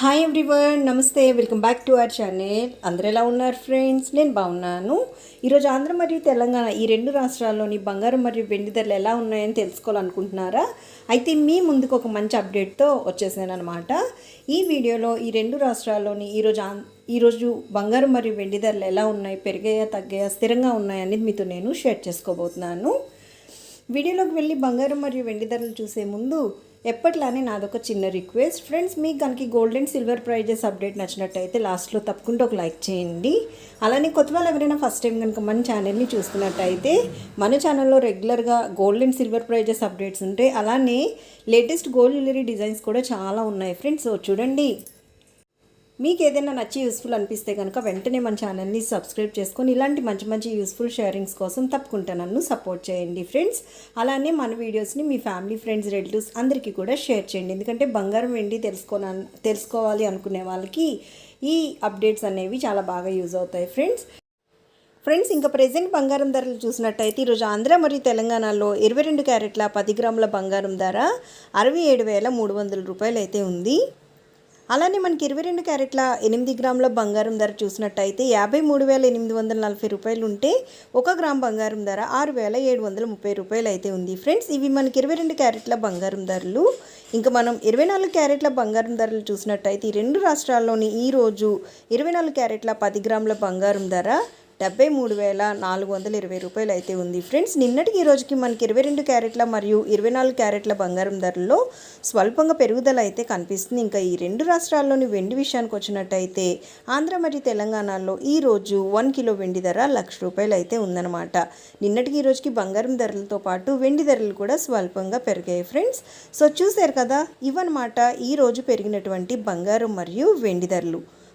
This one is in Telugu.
హాయ్ ఎవ్రీవన్ నమస్తే. Welcome back to our channel అందరు ఎలా ఉన్నారు ఫ్రెండ్స్ నేను బాగున్నాను. ఈరోజు ఆంధ్ర మరియు తెలంగాణ ఈ రెండు రాష్ట్రాల్లోని బంగారం మరియు వెండి ధరలు ఎలా ఉన్నాయని తెలుసుకోవాలనుకుంటున్నారా? అయితే మీ ముందుకు ఒక మంచి అప్డేట్తో వచ్చేసాను అనమాట ఈ వీడియోలో ఈ రెండు రాష్ట్రాల్లోని ఈరోజు ఆం ఈరోజు బంగారం మరియు వెండి ధరలు ఎలా ఉన్నాయి పెరిగాయా తగ్గాయా స్థిరంగా ఉన్నాయనేది మీతో నేను షేర్ చేసుకోబోతున్నాను. వీడియోలోకి వెళ్ళి బంగారం మరియు వెండి ధరలు చూసే ముందు ఎప్పట్లానే నాదొక చిన్న రిక్వెస్ట్. ఫ్రెండ్స్ మీకు కనుక gold and silver prizes update నచ్చినట్టయితే లాస్ట్లో తప్పకుండా ఒక లైక్ చేయండి. అలానే కొత్త వాళ్ళు ఎవరైనా ఫస్ట్ టైం కనుక మన ఛానల్ని చూస్తున్నట్టయితే మన ఛానల్లో రెగ్యులర్గా gold and silver prizes updates ఉంటాయి. అలానే లేటెస్ట్ గోల్డ్ జ్యువెలరీ డిజైన్స్ కూడా చాలా ఉన్నాయి. ఫ్రెండ్స్ సో చూడండి. మీకు ఏదైనా నచ్చి యూస్ఫుల్ అనిపిస్తే కనుక వెంటనే మన ఛానల్ని సబ్స్క్రైబ్ చేసుకొని ఇలాంటి మంచి మంచి యూస్ఫుల్ షేరింగ్స్ కోసం తప్పకుండా నన్ను సపోర్ట్ చేయండి ఫ్రెండ్స్ అలానే మన వీడియోస్ని మీ ఫ్యామిలీ ఫ్రెండ్స్ రిలేటివ్స్ అందరికీ కూడా షేర్ చేయండి. ఎందుకంటే బంగారం వెండి తెలుసుకో తెలుసుకోవాలి అనుకునే వాళ్ళకి ఈ అప్డేట్స్ అనేవి చాలా బాగా యూజ్ అవుతాయి ఫ్రెండ్స్ ఫ్రెండ్స్ ఇంకా ప్రెజెంట్ బంగారం ధరలు చూసినట్టయితే ఈరోజు ఆంధ్ర మరియు తెలంగాణలో ఇరవై రెండు క్యారెట్ల పది గ్రాముల బంగారం ధర అరవై ఏడు వేల మూడు వందల రూపాయలు అయితే ఉంది. అలానే మనకి ఇరవై రెండు క్యారెట్ల ఎనిమిది గ్రాముల బంగారం ధర చూసినట్టయితే యాభై మూడు వేల ఎనిమిది వందల నలభై రూపాయలు ఉంటే ఒక గ్రామ్ బంగారం ధర ఆరు వేల ఏడు వందల ముప్పై రూపాయలు అయితే ఉంది. ఫ్రెండ్స్ ఇవి మనకి ఇరవై రెండు క్యారెట్ల బంగారం ధరలు. ఇంకా మనం ఇరవై నాలుగు క్యారెట్ల బంగారం ధరలు చూసినట్టయితే ఈ రెండు రాష్ట్రాల్లోని ఈరోజు ఇరవై నాలుగు క్యారెట్ల పది గ్రాముల బంగారం ధర డెబ్బై మూడు వేల నాలుగు వందల ఇరవై రూపాయలు అయితే ఉంది. ఫ్రెండ్స్ నిన్నటికి ఈ రోజుకి మనకి ఇరవై రెండు క్యారెట్ల మరియు ఇరవై నాలుగు క్యారెట్ల బంగారం ధరల్లో స్వల్పంగా పెరుగుదల అయితే కనిపిస్తుంది. ఇంకా ఈ రెండు రాష్ట్రాల్లోని వెండి విషయానికి వచ్చినట్టయితే ఆంధ్ర మరియు తెలంగాణలో ఈ రోజు వన్ కిలో వెండి ధర లక్ష రూపాయలు అయితే ఉందన్నమాట. నిన్నటికి ఈ రోజుకి బంగారం ధరలతో పాటు వెండి ధరలు కూడా స్వల్పంగా పెరిగాయి ఫ్రెండ్స్. సో చూశారు కదా ఇవన్నమాట ఈ రోజు పెరిగినటువంటి బంగారం మరియు వెండి ధరలు.